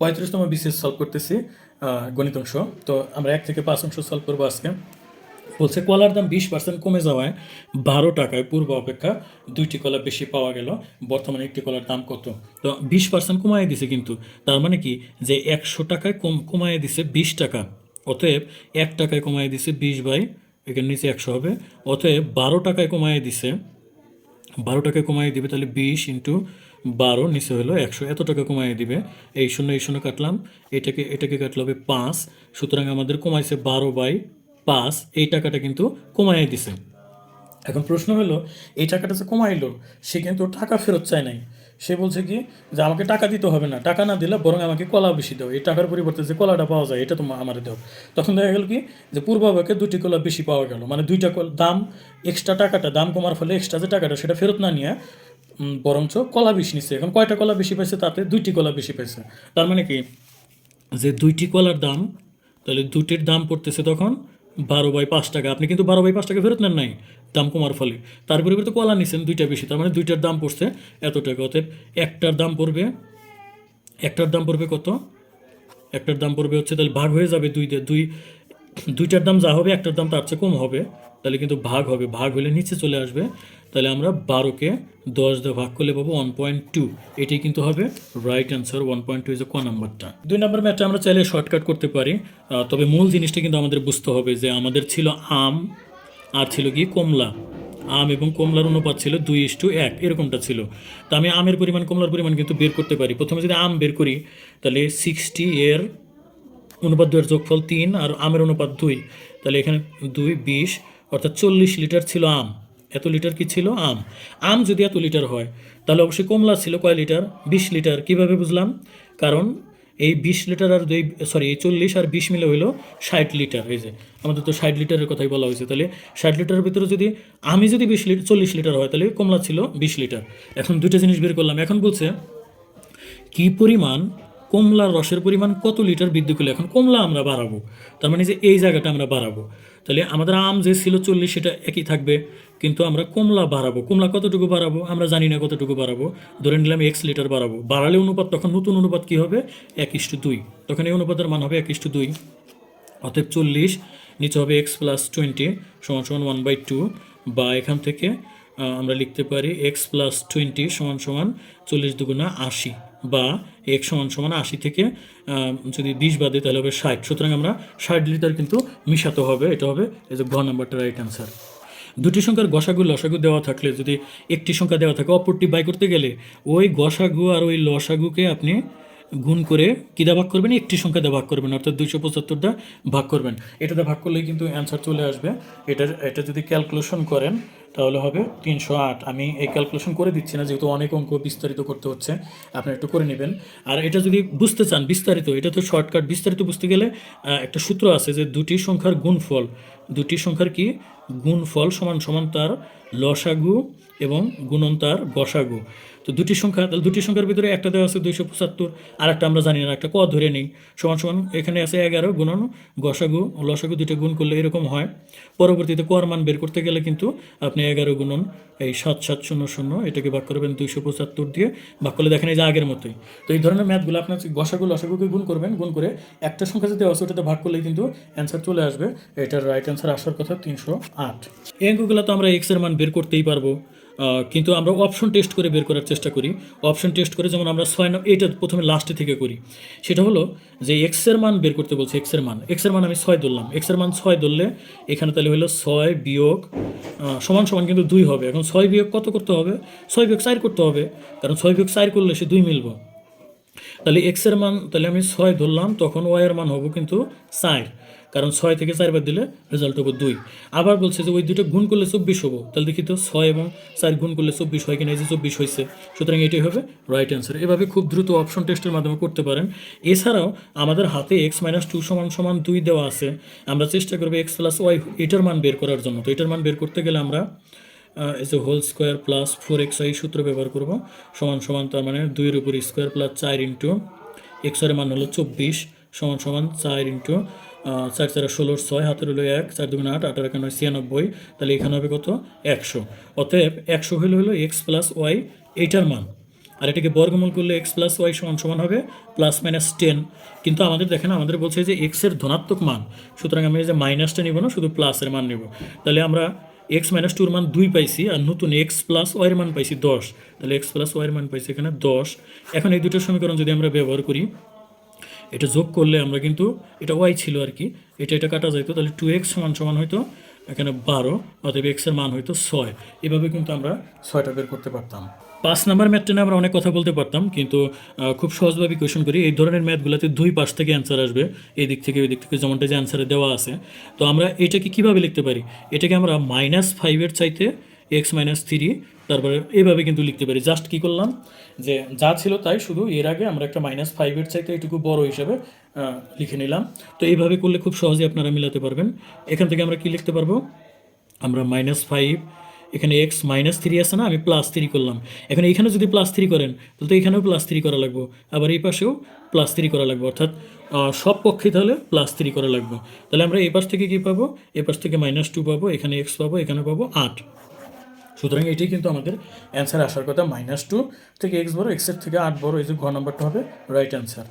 পঁয়ত্রিশতম BCS solve করতেছি গণিত অংশ। তো আমরা এক থেকে পাঁচ অংশ সলভ করব আজকে। বলছে, কলার দাম বিশ পার্সেন্ট কমে যাওয়ায় বারো টাকায় পূর্ব অপেক্ষা দুইটি কলা বেশি পাওয়া গেল। বর্তমানে একটি কলার দাম কত? তো বিশ পার্সেন্ট কমায় দিছে কিন্তু। তার মানে কি? যে একশো টাকায় কম কমায় দিছে বিশ টাকা। অতএব এক টাকায় কমায় দিছে বিশ বাই, এখানে নিচে একশো হবে। অতএব বারো টাকায় কমায় দিছে বারো টাকা কমাই দিবে, তাহলে বিশ ইন্টু বারো নিচে হলো একশো। এত টাকা কমাই দিবে। এই শূন্য এই শূন্য কাটলাম। এটাকে এটাকে কাটলে হবে পাঁচ। সুতরাং আমাদের কমাইছে বারো বাই পাঁচ। এই টাকাটা কিন্তু কমাই দিছে। এখন প্রশ্ন হলো, এই টাকাটা যে কমাইলো, সে কিন্তু টাকা ফেরত চায় নাই। সে বলছে কি যে আমাকে টাকা দিতে হবে না, টাকা না দিলে বরং আমাকে কলা বেশি দাও, এই টাকার পরিবর্তে যে কলাটা পাওয়া যায় এটা তোমার আমার দাও। তখন দেখা গেল কি যে পূর্বাভাকে দুটি কলা বেশি পাওয়া গেল মানে দুইটা কল দাম এক্সট্রা টাকাটা, দাম কমার ফলে এক্সট্রা যে টাকাটা সেটা ফেরত না নিয়ে বরঞ্চ কলা বেশি নিচ্ছে এখন কয়টা কলা বেশি পাইছে তাতে দুইটি কলা বেশি পাইছে। তার মানে কি যে দুইটি কলার দাম, তাহলে দুটির দাম পড়তেছে তখন বারো বাই পাঁচ টাকা। আপনি কিন্তু বারো বাই পাঁচ টাকা ফেরত নেন নাই দাম কমার ফলে। তার পরিবর্তে কলা নিছেন দুইটা বেশি, তার মানে দুইটার দাম পড়ছে এত টাকা। অতএব একটার দাম পড়বে, একটার দাম পড়বে কত? একটার দাম পড়বে হচ্ছে তাহলে ভাগ হয়ে যাবে দুই দুই দুইটার দাম যা হবে, একটার দাম তার চেয়ে কম হবে। তাহলে কিন্তু ভাগ হবে, ভাগ হলে নিচে চলে আসবে। তাহলে আমরা বারোকে দশ দিয়ে ভাগ করলে পাবো ওয়ান পয়েন্ট টু এটাই কিন্তু হবে right answer one point two is ক নাম্বারটা। দুই নম্বর ম্যাথটা আমরা চাইলে শর্টকাট করতে পারি। তবে মূল জিনিসটা কিন্তু আমাদের বুঝতে হবে যে আমাদের ছিল আম, আর ছিল কি কমলা। আম এবং কমলার অনুপাত ছিল দুই ইস টু এক, এরকমটা ছিল। তো আমি আমের পরিমাণ, কমলার পরিমাণ কিন্তু বের করতে পারি। প্রথমে যদি আম বের করি, তাহলে সিক্সটি এর অনুপাত দুইয়ের যোগফল তিন, আর আমের অনুপাত দুই। তাহলে এখানে দুই, বিশ অর্থাৎ চল্লিশ লিটার ছিল আম। এত লিটার কি ছিল আম? আম যদি এত লিটার হয়, তাহলে অবশ্যই কমলা ছিল কয় লিটার? বিশ লিটার। কীভাবে বুঝলাম? কারণ এই বিশ লিটার আর দুই সরি এই চল্লিশ আর বিশ মিলে হইল ষাট লিটার, এই যে। আমাদের তো ষাট লিটারের কথাই বলা হয়েছে। তাহলে ষাট লিটারের ভিতরে যদি আমি যদি বিশ লিটার চল্লিশ লিটার হয়, তাহলে কমলা ছিল বিশ লিটার। এখন দুইটা জিনিস বের করলাম। এখন বলছে, কি পরিমাণ কমলার রসের পরিমাণ কত লিটার বৃদ্ধি করলে? এখন কমলা আমরা বাড়াবো। তার মানে যে এই জায়গাটা আমরা বাড়াবো। তাহলে আমাদের আম যে ছিল চল্লিশ, সেটা একই থাকবে। কিন্তু আমরা কমলা বাড়াবো। কমলা কতটুকু বাড়াবো? আমরা জানি না কতটুকু বাড়াবো। ধরে নিলাম এক্স লিটার বাড়াবো। বাড়ালে অনুপাত, তখন নতুন অনুপাত কী হবে? এক ইস্টু দুই। তখন এই অনুপাতের মান হবে এক ইস্টু দুই। অতএব চল্লিশ, নিচে হবে এক্স প্লাস টোয়েন্টি সমান সমান ওয়ান বাই টু বা এখান থেকে আমরা লিখতে পারি এক্স প্লাস টোয়েন্টি সমান সমান চল্লিশ দুগুণা আশি। বা এক সমান সমান আশি থেকে যদি বিশ বাদে তাহলে হবে ষাট। সুতরাং আমরা ষাট লিটার কিন্তু মিশাতে হবে। এটা হবে এই যে ঘ নাম্বারটা রাইট অ্যান্সার দুটি সংখ্যার গসাগু, লসাগু দেওয়া থাকলে, যদি একটি সংখ্যা দেওয়া থাকে, অপরটি বাই করতে গেলে, ওই গসাগু আর ওই লসাগুকে আপনি গুণ করে কীদা ভাগ করবেন? একটি সংখ্যা দিয়ে ভাগ করবেন, অর্থাৎ দুইশো পঁচাত্তরটা ভাগ করবেন। এটাতে ভাগ করলেই কিন্তু অ্যান্সার চলে আসবে। এটার, এটা যদি ক্যালকুলেশন করেন তাহলে হবে তিনশো আট। আমি এই ক্যালকুলেশন করে দিচ্ছি না, যেহেতু অনেক অঙ্ক বিস্তারিত করতে হচ্ছে। আপনি একটু করে নেবেন। আর এটা যদি বুঝতে চান বিস্তারিত, এটা তো শর্টকাট বিস্তারিত বুঝতে গেলে একটা সূত্র আছে যে দুটি সংখ্যার গুণফল দুটি সংখ্যার কি? গুণফল সমান সমান তার লসাগু এবং গুণন তার গসাগু তো দুটি সংখ্যা, তাহলে দুটি সংখ্যার ভিতরে একটা দেওয়া আছে দুইশো পঁচাত্তর আর একটা আমরা জানি না, একটা ক ধরে নিই। সমান সমান এখানে আছে এগারো, গুণন গসাগু লসাগু দুটো গুণ করলে এরকম হয়। পরবর্তীতে কর মান বের করতে গেলে কিন্তু আপনি এগারো গুণন, এই সাত সাত, শূন্য শূন্য, এটাকে ভাগ করবেন দুইশো পঁচাত্তর দিয়ে ভাগ করলে দেখেন এই যে আগের মতোই। তো এই ধরনের ম্যাথগুলো আপনার গসাগু লসাগুকে গুণ করবেন, গুণ করে একটা সংখ্যা যদি আছে ওটাতে ভাগ করলেই কিন্তু অ্যান্সার চলে আসবে। এটার রাইট আসার কথা তিনশো আট। এই অঙ্কগুলো তো আমরা এক্সের মান বের করতেই পারব। কিন্তু আমরা অপশন টেস্ট করে বের করার চেষ্টা করি। অপশন টেস্ট করে যেমন আমরা ছয় নং এইটা প্রথমে লাস্টে থেকে করি। সেটা হলো যে এক্সের মান বের করতে বলছে এক্সের মান। এক্সের মান আমি ছয় ধরলাম। এক্সের মান ছয় ধরলে এখানে তাহলে হলো ছয় বিয়োগ সমান সমান কিন্তু দুই হবে। এখন ছয় বিয়োগ কত করতে হবে? ছয় বিয়োগ চার করতে হবে। কারণ ছয় বিয়োগ চার করলে সে দুই মিলবো। তাহলে এক্সের মান তাহলে আমি ছয় ধরলাম, তখন ওয়াইয়ের মান হব কিন্তু চার। কারণ ছয় থেকে চারবার দিলে রেজাল্ট হব দুই। আবার বলছে যে ওই দুটো গুণ করলে চব্বিশ হব। তাহলে দেখি তো ছয় এবং চার গুণ করলে চব্বিশ হয় কিনা, এই যে চব্বিশ হয়েছে সুতরাং এটাই হবে রাইট অ্যান্সার এভাবে খুব দ্রুত অপশন টেস্টের মাধ্যমে করতে পারেন। এছাড়াও আমাদের হাতে এক্স মাইনাস টু সমান সমান দুই দেওয়া আছে। আমরা চেষ্টা করব এক্স প্লাস ওয়াই এটার মান বের করার জন্য। তো এটার মান বের করতে গেলে আমরা S A whole square plus four X এই সূত্র ব্যবহার করব। সমান সমান তার মানে দুইয়ের উপর স্কোয়ার প্লাস চার ইন্টু এক্সের মান হলো চব্বিশ, সমান সমান চার ইন্টু চার চার ষোলোর ছয়, হাতের হলো এক, চার দুগুণ আট আঠারো এখানে ছিয়ানব্বই, তাহলে এখানে হবে কত? একশো। অতএব একশো হলো হলো এক্স প্লাস ওয়াই এইটার মান। আর এটাকে বর্গমূল করলে এক্স প্লাস ওয়াই সমান সমান হবে প্লাস মাইনাস টেন কিন্তু আমাদের দেখেন, আমাদের বলছে যে এক্সের ধনাত্মক মান, সুতরাং আমি যে মাইনাসটা নিব না, শুধু প্লাসের মান নেব। তাহলে আমরা এক্স মাইনাস টুর মান দুই পাইছি আর নতুন এক্স প্লাস ওয়াইয়ের মান পাইছি দশ। তাহলে এক্স প্লাস ওয়াইয়ের মান পাইছি এখানে দশ। এখন এই দুটো সমীকরণ যদি আমরা ব্যবহার করি, এটা যোগ করলে আমরা কিন্তু এটা ওয়াই ছিল আর কি, এটা এটা কাটা যাইতো, তাহলে টু এক্স সমান সমান হয়তো এখানে বারো, অতএব এক্সের মান হয়তো ছয়। এভাবে কিন্তু আমরা ছয়টা বের করতে পারতাম। পাঁচ নাম্বার ম্যাথটা নিয়ে আমরা অনেক কথা বলতে পারতাম, কিন্তু খুব সহজভাবে কোয়েশন করি। এই ধরনের ম্যাথগুলোতে দুই পাশ থেকে অ্যান্সার আসবে এই দিক থেকে ওই দিক থেকে যেমনটা যে অ্যান্সারে দেওয়া আছে। তো আমরা এটাকে কীভাবে লিখতে পারি? এটাকে আমরা মাইনাস ফাইভের চাইতে এক্স মাইনাস থ্রি তারপরে এইভাবে কিন্তু লিখতে পারি। জাস্ট কী করলাম? যে যা ছিল তাই শুধু এর আগে আমরা একটা মাইনাস ফাইভের চাইতে এটুকু বড় হিসাবে লিখে নিলাম। তো এইভাবে করলে খুব সহজেই আপনারা মিলাতে পারবেন। এখান থেকে আমরা কি লিখতে পারব? আমরা মাইনাস ফাইভ এখানে এক্স মাইনাস থ্রি আছে না? আমি প্লাস থ্রি করলাম। এখন এখানে যদি প্লাস থ্রি করেন, তাহলে তো এখানেও প্লাস থ্রি করা লাগবে। আবার এই পাশেও প্লাস থ্রি করা লাগবে। অর্থাৎ সব পক্ষে তাহলে প্লাস থ্রি করা লাগবে। তাহলে আমরা এই পাশ থেকে কী পাবো? এই পাশ থেকে মাইনাস টু পাবো, এখানে এক্স পাবো, এখানে পাবো আট। সুতরাং এটাই কিন্তু আমাদের অ্যান্সার আসার কথা। মাইনাস টু থেকে এক্স বড় এক্সের থেকে আট বড়, এই যে ঘ নাম্বারটা হবে রাইট অ্যান্সার